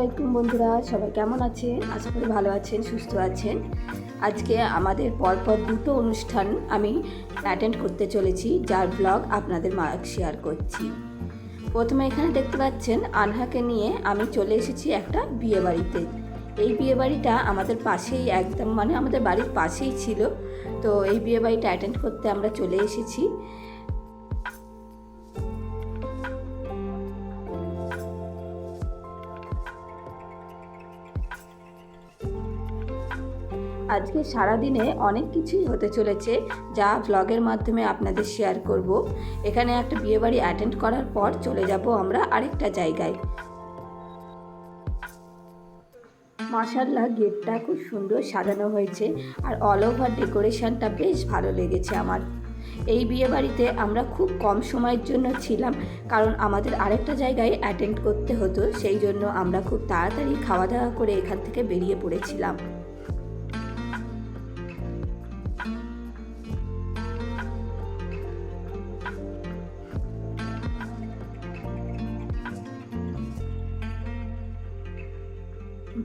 বন্ধুরা, সবাই কেমন আছেন? আশা করি ভালো আছেন, সুস্থ আছেন। আজকে আমাদের পরপর দুটো অনুষ্ঠান আমি অ্যাটেন্ড করতে চলেছি, যার ব্লগ আপনাদের মা শেয়ার করছি। প্রথমে এখানে দেখতে পাচ্ছেন, আনহাকে নিয়ে আমি চলে এসেছি একটা বিয়ে বাড়িতে এই বিয়ে বাড়িটা আমাদের পাশেই, একদম মানে আমাদের বাড়ির পাশেই ছিল। তো এই বিয়ে বাড়িটা অ্যাটেন্ড করতে আমরা চলে এসেছি। আজকে সারাদিনে অনেক কিছুই হতে চলেছে যা ব্লগের মাধ্যমে আপনাদের শেয়ার করব। এখানে একটা বিয়েবাড়ি অ্যাটেন্ড করার পর চলে যাব আমরা আরেকটা জায়গায়। মাশাল্লাহ গেটটা খুব সুন্দর সাজানো হয়েছে আর অল ওভার ডেকোরেশনটা বেশ ভালো লেগেছে আমার। এই বিয়ে বাড়িতে আমরা খুব কম সময়ের জন্য ছিলাম কারণ আমাদের আরেকটা জায়গায় অ্যাটেন্ড করতে হতো, সেই জন্য আমরা খুব তাড়াতাড়ি খাওয়া দাওয়া করে এখান থেকে বেরিয়ে পড়েছিলাম।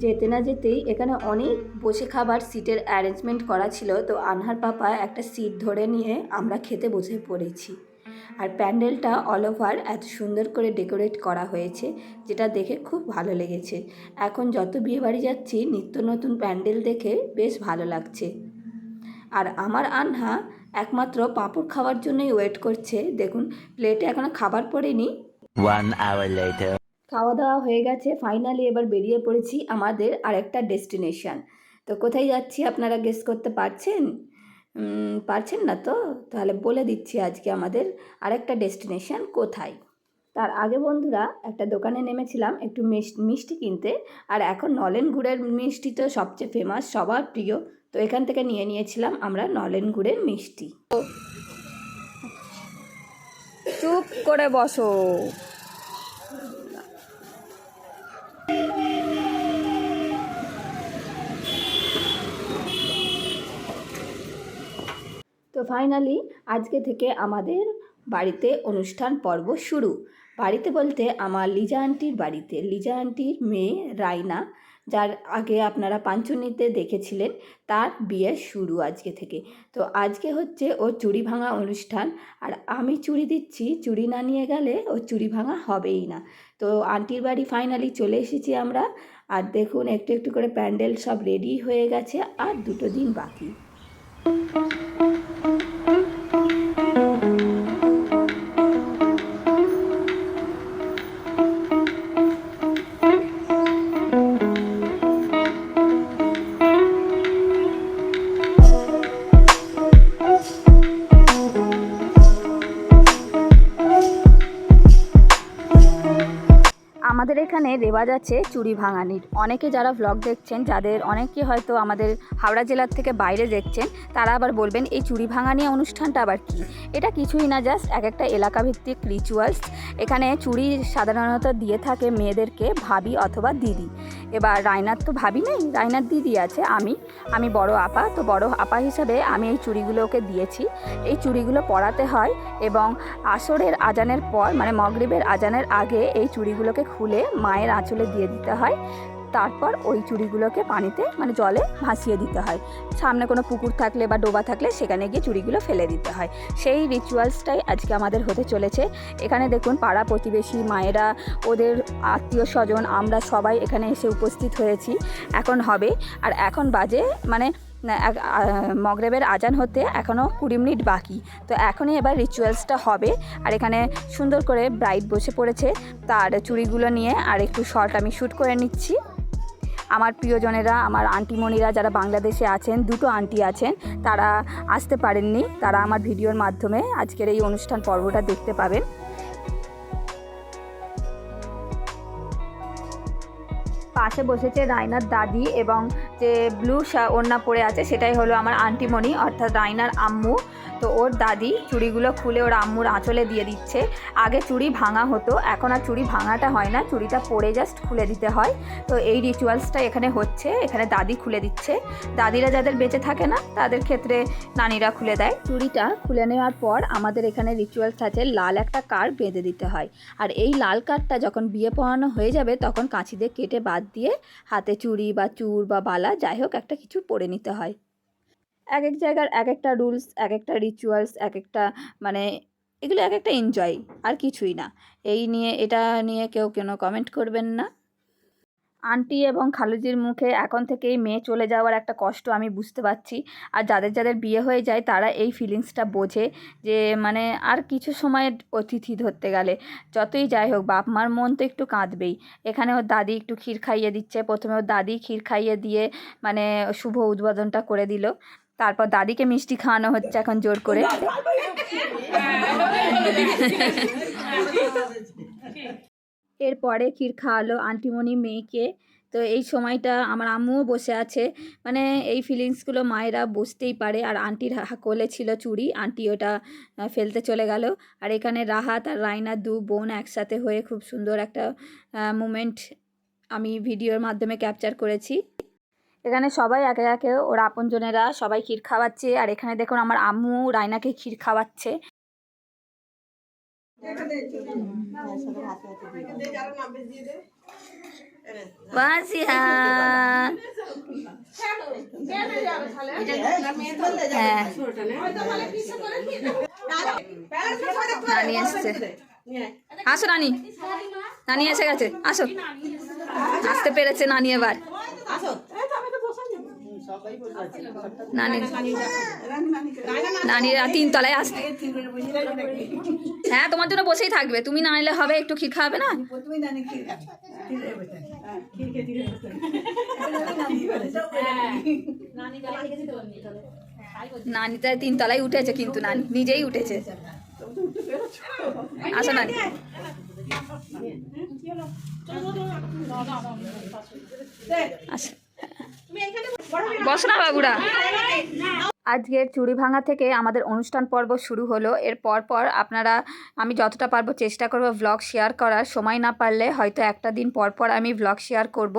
যেতে না যেতেই এখানে অনেক বসে খাবার সিটের অ্যারেঞ্জমেন্ট করা ছিল। তো আনহার পাপা একটা সিট ধরে নিয়ে আমরা খেতে বসে পড়েছি। আর প্যান্ডেলটা অল ওভার এত সুন্দর করে ডেকোরেট করা হয়েছে, যেটা দেখে খুব ভালো লেগেছে। এখন যত বিয়ে বাড়ি যাচ্ছি, নিত্য নতুন প্যান্ডেল দেখে বেশ ভালো লাগছে। আর আমার আনহা একমাত্র পাঁপড় খাওয়ার জন্যই ওয়েট করছে। দেখুন প্লেটে এখনও খাবার পড়েনি. খাওয়া দাওয়া হয়ে গেছে। ফাইনালি এবার বেরিয়ে পড়েছি আমাদের আরেকটা ডেস্টিনেশান তো কোথায় যাচ্ছি আপনারা গেস করতে পারছেন? পারছেন না তো? তাহলে বলে দিচ্ছি আজকে আমাদের আরেকটা ডেস্টিনেশান কোথায়? তার আগে বন্ধুরা, একটা দোকানে নেমেছিলাম একটু মিষ্টি কিনতে। আর এখন নলেন গুড়ের মিষ্টি তো সবচেয়ে ফেমাস সবার প্রিয়। তো এখান থেকে নিয়ে নিয়েছিলাম আমরা নলেন গুড়ের মিষ্টি। চুপ করে বসো। তো ফাইনালি আজকে থেকে আমাদের বাড়িতে অনুষ্ঠান পর্ব শুরু। বাড়িতে বলতে আমার লিজা আন্টির বাড়িতে। লিজা আন্টির মেয়ে রাইনা, যার আগে আপনারা পাঞ্চনীতে দেখেছিলেন, তার বিয়ে শুরু আজকে থেকে। তো আজকে হচ্ছে ও চুড়ি ভাঙা অনুষ্ঠান, আর আমি চুড়ি দিচ্ছি চুড়ি না নিয়ে গেলে ও চুড়ি ভাঙা হবেই না। তো আন্টির বাড়ি ফাইনালি চলে এসেছি আমরা, আর দেখুন একটু একটু করে প্যান্ডেল সব রেডি হয়ে গেছে, আর দুটো দিন বাকি। আমাদের এখানে রেওয়াজ আছে চুড়ি ভাঙানির। অনেকে যারা ভ্লগ দেখছেন, যাদের অনেকে হয়তো আমাদের হাওড়া জেলার থেকে বাইরে দেখছেন, তারা আবার বলবেন, এই চুড়ি ভাঙানি অনুষ্ঠানটা আবার কি? এটা কিছুই না জাস্ট এক একটা এলাকাভিত্তিক রিচুয়ালস এখানে চুড়ি সাধারণত দিয়ে থাকে মেয়েদেরকে ভাবি অথবা দিদি। এবার রায়নার তো ভাবি নেই, রায়নার দিদি আছে, আমি। আমি বড় আপা, তো বড় আপা হিসাবে আমি এই চুড়িগুলো ওকে দিয়েছি। এই চুড়িগুলো পরাতে হয় এবং আসরের আজানের পর মানে মগরিবের আজানের আগে এই চুড়িগুলোকে খুলে মায়ের আঁচলে দিয়ে দিতে হয়। তারপর ওই চুড়িগুলোকে পানিতে মানে জলে ভাসিয়ে দিতে হয়। সামনে কোনো পুকুর থাকলে বা ডোবা থাকলে সেখানে গিয়ে চুড়িগুলো ফেলে দিতে হয়। সেই রিচুয়ালসটাই আজকে আমাদের হতে চলেছে। এখানে দেখুন, পাড়া প্রতিবেশী মায়েরা, ওদের আত্মীয় স্বজন, আমরা সবাই এখানে এসে উপস্থিত হয়েছি। এখন হবে, আর এখন বাজে মানে মগরেবের আজান হতে এখনও কুড়ি মিনিট বাকি। তো এখনই এবার রিচুয়ালসটা হবে। আর এখানে সুন্দর করে ব্রাইট বসে পড়েছে। তার চুড়িগুলো নিয়ে আর একটু শর্ট আমি শ্যুট করে নিচ্ছি। আমার প্রিয়জনেরা, আমার আন্টিমণিরা যারা বাংলাদেশে আছেন, দুটো আন্টি আছেন, তারা আসতে পারেননি। তারা আমার ভিডিওর মাধ্যমে আজকের এই অনুষ্ঠান পর্বটা দেখতে পাবেন। পাশে বসেছে রায়নার দাদি এবং যে ব্লু ওড়না পরে আছে, সেটাই হলো আমার আন্টিমণি, অর্থাৎ রায়নার আম্মু। তো ওর দাদি চুড়িগুলো খুলে ওর আম্মুর আঁচলে দিয়ে দিচ্ছে। আগে চুড়ি ভাঙা হতো, এখন আর চুড়ি ভাঙাটা হয় না, চুড়িটা পরে জাস্ট খুলে দিতে হয়। তো এই রিচুয়ালসটা এখানে হচ্ছে, এখানে দাদি খুলে দিচ্ছে। দাদিরা যাদের বেঁচে থাকে না, তাদের ক্ষেত্রে নানিরা খুলে দেয়। চুড়িটা খুলে নেওয়ার পর আমাদের এখানে রিচুয়ালস আছে, লাল একটা কার বেঁধে দিতে হয়। আর এই লাল কার্ডটা যখন বিয়ে পড়ানো হয়ে যাবে, তখন কাঁচি দিয়ে কেটে বাদ দিয়ে হাতে চুড়ি বা চুর বা বালা, যাই হোক, একটা কিছু পরে নিতে হয়। এক এক জায়গার এক একটা রুলস এক একটা রিচুয়ালস এক একটা মানে এগুলো এক একটা এনজয়, আর কিছুই না। এই নিয়ে, এটা নিয়ে কেউ কেন কমেন্ট করবেন না। আন্টি এবং খালুজির মুখে এখন থেকেই মেয়ে চলে যাওয়ার একটা কষ্ট আমি বুঝতে পারছি আর যাদের যাদের বিয়ে হয়ে যায় তারা এই ফিলিংসটা বোঝে যে মানে আর কিছু সময় অতিথি ধরতে গেলে যতই যাই হোক বাপ মার মন তো একটু কাঁদবেই এখানে ওর দাদি একটু ক্ষীর খাইয়ে দিচ্ছে প্রথমে ওর দাদি ক্ষীর খাইয়ে দিয়ে মানে শুভ উদ্বোধনটা করে দিল তারপর দাদিকে মিষ্টি খাওয়ানো হচ্ছে এখন জোর করে এরপরে ক্ষীর খাওয়ালো আন্টিমণি মেয়েকে। তো এই সময়টা আমার আম্মুও বসে আছে। মানে এই ফিলিংসগুলো মায়েরা বুঝতেই পারে। আর আন্টির কোলে ছিল চুড়ি, আন্টি ওটা ফেলতে চলে গেল। আর এখানে রাহাত আর রাইনা দু বোন একসাথে হয়ে খুব সুন্দর একটা মুমেন্ট আমি ভিডিওর মাধ্যমে ক্যাপচার করেছি। এখানে সবাই একে একে, ওর আপনজনেরা সবাই ক্ষীর খাওয়াচ্ছে। আর এখানে দেখুন আমার আম্মু রাইনাকে ক্ষীর খাওয়াচ্ছে। আসো নানি। নানি এসে গেছে। আসো। আসতে পেরেছে নানি এবার। নানি নানিরা তিনতলায় আসতে হ্যাঁ তোমার জন্য বসেই থাকবে। তুমি না এলে হবে একটু ক্ষীর খাওয়াবে না? নানি তাই তিনতলায় উঠেছে কিন্তু নানি নিজেই উঠেছে। আসো নানি। আসো। না আজকের চুড়ি ভাঙা থেকে আমাদের অনুষ্ঠান পর্ব শুরু হলো। এর পর পর আপনারা, আমি যতটা পারব চেষ্টা করব ভ্লগ শেয়ার করার। সময় না পারলে হয়তো একটা দিন পর পর আমি ভ্লগ শেয়ার করব।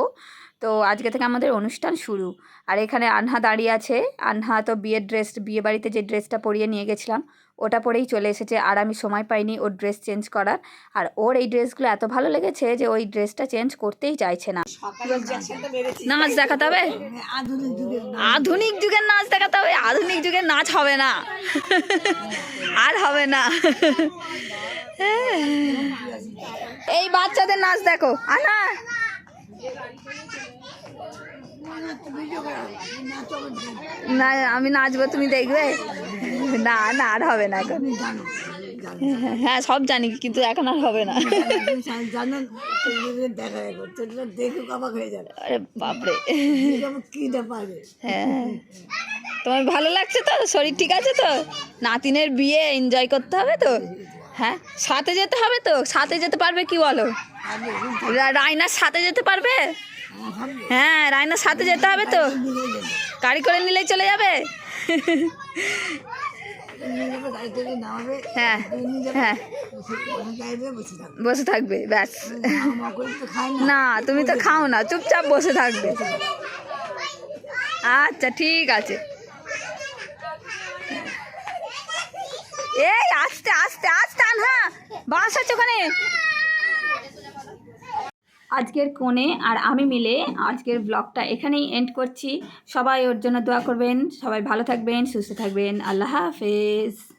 তো আজকে থেকে আমাদের অনুষ্ঠান শুরু। আর এখানে আনহা দাঁড়িয়ে আছে। আনহা তো বিয়ের ড্রেস বিয়ে বাড়িতে যে ড্রেসটা পরিয়ে নিয়ে গেছিলাম ওটা পরেই চলে এসেছে আর আমি সময় পাইনি ওর ড্রেস চেঞ্জ করার। আর ওর এই ড্রেসগুলো এত ভালো লেগেছে যে ওই ড্রেসটা চেঞ্জ করতেই চাইছে না। নাচ দেখাতে হবে? আধুনিক যুগের নাচ দেখাতে হবে? আধুনিক যুগের নাচ হবে না। আর হবে না। এই বাচ্চাদের নাচ দেখো। আনা। না, আমি নাচবো, তুমি দেখবে? না না, আর হবে না এখন। হ্যাঁ সব জানি, কিন্তু এখন আর হবে না। অবাক হয়ে বাপরে। হ্যাঁ তোমার ভালো লাগছে তো? শরীর ঠিক আছে তো? নাতিনের বিয়ে এনজয় করতে হবে তো? হ্যাঁ সাথে যেতে হবে তো? সাথে যেতে পারবে কি বলো? রা- রায়নার সাথে যেতে পারবে? হ্যাঁ রায়নার সাথে যেতে হবে তো। গাড়ি করে নিলেই চলে যাবে। হ্যাঁ হ্যাঁ। বসে থাকবে, ব্যাস। না, তুমি তো খাও না, চুপচাপ বসে থাকবে। আচ্ছা ঠিক আছে। এই, আস্তে আস্তে আস্তে আনহা বাস আছে ওখানে। আজকের কোণে আর আমি মিলে আজকের ব্লগটা এখানেই এন্ড করছি। সবাই ওর জন্য দোয়া করবেন, সবাই ভালো থাকবেন, সুস্থ থাকবেন। আল্লাহ হাফেজ।